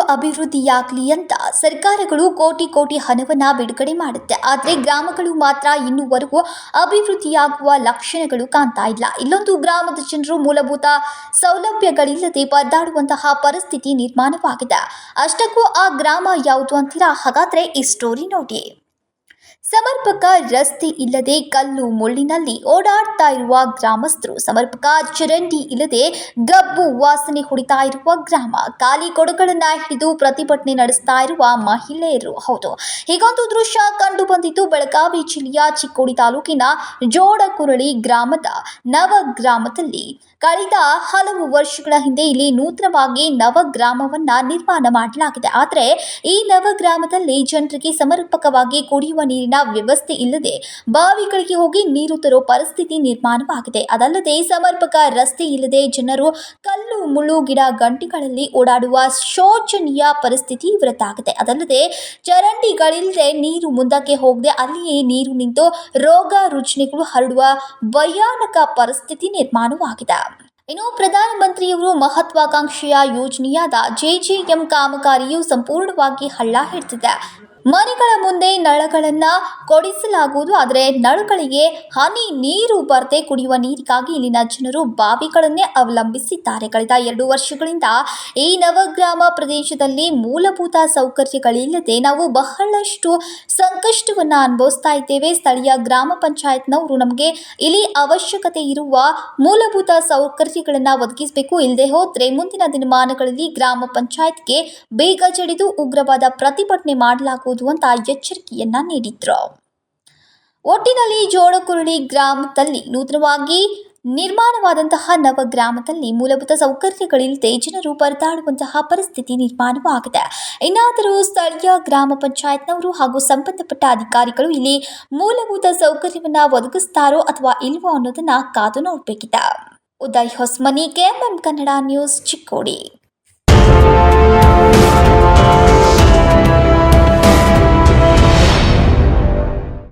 ಅಭಿವೃದ್ಧಿಯಾಗಲಿ ಅಂತ ಸರ್ಕಾರಗಳು ಕೋಟಿ ಕೋಟಿ ಹಣವನ್ನ ಬಿಡುಗಡೆ ಮಾಡುತ್ತೆ. ಆದರೆ ಗ್ರಾಮಗಳು ಮಾತ್ರ ಇನ್ನೂವರೆಗೂ ಅಭಿವೃದ್ಧಿಯಾಗುವ ಲಕ್ಷಣಗಳು ಕಾಣ್ತಾ ಇಲ್ಲ. ಇಲ್ಲೊಂದು ಗ್ರಾಮದ ಜನರು ಮೂಲಭೂತ ಸೌಲಭ್ಯಗಳಿಲ್ಲದೆ ಪರದಾಡುವಂತಹ ಪರಿಸ್ಥಿತಿ ನಿರ್ಮಾಣವಾಗಿದೆ. ಅಷ್ಟಕ್ಕೂ ಆ ಗ್ರಾಮ ಯಾವುದು ಅಂತೀರಾ? ಹಾಗಾದ್ರೆ ಈ ಸ್ಟೋರಿ ನೋಡಿ. ಸಮರ್ಪಕ ರಸ್ತೆ ಇಲ್ಲದೆ ಕಲ್ಲು ಮುಳ್ಳಿನಲ್ಲಿ ಓಡಾಡ್ತಾ ಇರುವ ಗ್ರಾಮಸ್ಥರು, ಸಮರ್ಪಕ ಚರಂಡಿ ಇಲ್ಲದೆ ಗಬ್ಬು ವಾಸನೆ ಹೊಡಿತಾ ಇರುವ ಗ್ರಾಮ, ಖಾಲಿ ಕೊಡುಗಳನ್ನ ಹಿಡಿದು ಪ್ರತಿಭಟನೆ ನಡೆಸ್ತಾ ಇರುವ ಮಹಿಳೆಯರು. ಹೌದು, ಹೀಗೊಂದು ದೃಶ್ಯ ಕಂಡು ಬಂದಿದ್ದು ಬೆಳಗಾವಿ ಜಿಲ್ಲೆಯ ಚಿಕ್ಕೋಡಿ ತಾಲೂಕಿನ ಜೋಡಕುರಳಿ ಗ್ರಾಮದ ನವ ಗ್ರಾಮದಲ್ಲಿ. ಕಳೆದ ಹಲವು ವರ್ಷಗಳ ಹಿಂದೆ ಇಲ್ಲಿ ನೂತನವಾಗಿ ನವಗ್ರಾಮವನ್ನ ನಿರ್ಮಾಣ ಮಾಡಲಾಗಿದೆ. ಆದರೆ ಈ ನವಗ್ರಾಮದಲ್ಲಿ ಜನರಿಗೆ ಸಮರ್ಪಕವಾಗಿ ಕುಡಿಯುವ ನೀರಿನ ವ್ಯವಸ್ಥೆ ಇಲ್ಲದೆ ಬಾವಿಗಳಿಗೆ ಹೋಗಿ ನೀರು ತರುವ ಪರಿಸ್ಥಿತಿ ನಿರ್ಮಾಣವಾಗಿದೆ. ಅದಲ್ಲದೆ ಸಮರ್ಪಕ ರಸ್ತೆ ಇಲ್ಲದೆ ಜನರು ಕಲ್ಲು, ಮುಳ್ಳು, ಗಿಡ, ಗಂಟೆಗಳಲ್ಲಿ ಓಡಾಡುವ ಶೋಚನೀಯ ಪರಿಸ್ಥಿತಿ ಇವರದ್ದಾಗಿದೆ ಅದಲ್ಲದೆ ಚರಂಡಿಗಳಿಲ್ಲದೆ ನೀರು ಮುಂದಕ್ಕೆ ಹೋಗದೆ ಅಲ್ಲಿಯೇ ನೀರು ನಿಂತು ರೋಗ ರುಜಿನಗಳು ಹರಡುವ ಭಯಾನಕ ಪರಿಸ್ಥಿತಿ ನಿರ್ಮಾಣವಾಗಿದೆ. ಇನ್ನು ಪ್ರಧಾನಮಂತ್ರಿಯವರು ಮಹತ್ವಾಕಾಂಕ್ಷೆಯ ಯೋಜನೆಯಾದ ಜೆಜೆಎಂ ಕಾಮಗಾರಿಯು ಸಂಪೂರ್ಣವಾಗಿ ಹಳ್ಳ ಹಿಡಿದಿದೆ. ಮನೆಗಳ ಮುಂದೆ ನಳಗಳನ್ನು ಕೊಡಿಸಲಾಗುವುದು. ಆದರೆ ನಳಗಳಿಗೆ ಹನಿ ನೀರು ಬರದೆ ಕುಡಿಯುವ ನೀರಿಗಾಗಿ ಇಲ್ಲಿನ ಜನರು ಬಾವಿಗಳನ್ನೇ ಅವಲಂಬಿಸಿದ್ದಾರೆ. ಕಳೆದ ಎರಡು ವರ್ಷಗಳಿಂದ ಈ ನವಗ್ರಾಮ ಪ್ರದೇಶದಲ್ಲಿ ಮೂಲಭೂತ ಸೌಕರ್ಯಗಳಿಲ್ಲದೆ ನಾವು ಬಹಳಷ್ಟು ಸಂಕಷ್ಟವನ್ನು ಅನುಭವಿಸ್ತಾ ಇದ್ದೇವೆ. ಸ್ಥಳೀಯ ಗ್ರಾಮ ಪಂಚಾಯತ್ನವರು ನಮಗೆ ಇಲ್ಲಿ ಅವಶ್ಯಕತೆ ಇರುವ ಮೂಲಭೂತ ಸೌಕರ್ಯಗಳನ್ನು ಒದಗಿಸಬೇಕು. ಇಲ್ಲದೆ ಹೋದರೆ ಮುಂದಿನ ದಿನಮಾನಗಳಲ್ಲಿ ಗ್ರಾಮ ಪಂಚಾಯತ್ಗೆ ಬೇಗ ಜಡಿದು ಉಗ್ರವಾದ ಪ್ರತಿಭಟನೆ ಮಾಡಲಾಗುವುದು. ಅಂತ ಎಚ್ಚರಿಕೆಯನ್ನ ನೀಡಿದ್ರು. ಒಟ್ಟಿನಲ್ಲಿ ಜೋಡಕುರುಳಿ ಗ್ರಾಮದಲ್ಲಿ ನೂತನವಾಗಿ ನಿರ್ಮಾಣವಾದಂತಹ ನವ ಗ್ರಾಮದಲ್ಲಿ ಮೂಲಭೂತ ಸೌಕರ್ಯಗಳಿಲ್ಲದೆ ಜನರು ಪರದಾಡುವಂತಹ ಪರಿಸ್ಥಿತಿ ನಿರ್ಮಾಣವಾಗಿದೆ. ಇನ್ನಾದರೂ ಸ್ಥಳೀಯ ಗ್ರಾಮ ಪಂಚಾಯತ್ನವರು ಹಾಗೂ ಸಂಬಂಧಪಟ್ಟ ಅಧಿಕಾರಿಗಳು ಇಲ್ಲಿ ಮೂಲಭೂತ ಸೌಕರ್ಯವನ್ನು ಒದಗಿಸ್ತಾರೋ ಅಥವಾ ಇಲ್ವೋ ಅನ್ನೋದನ್ನ ಕಾದು ನೋಡಬೇಕಿದೆ. Uday Hosmani, KMM Kannada news Chikkodi.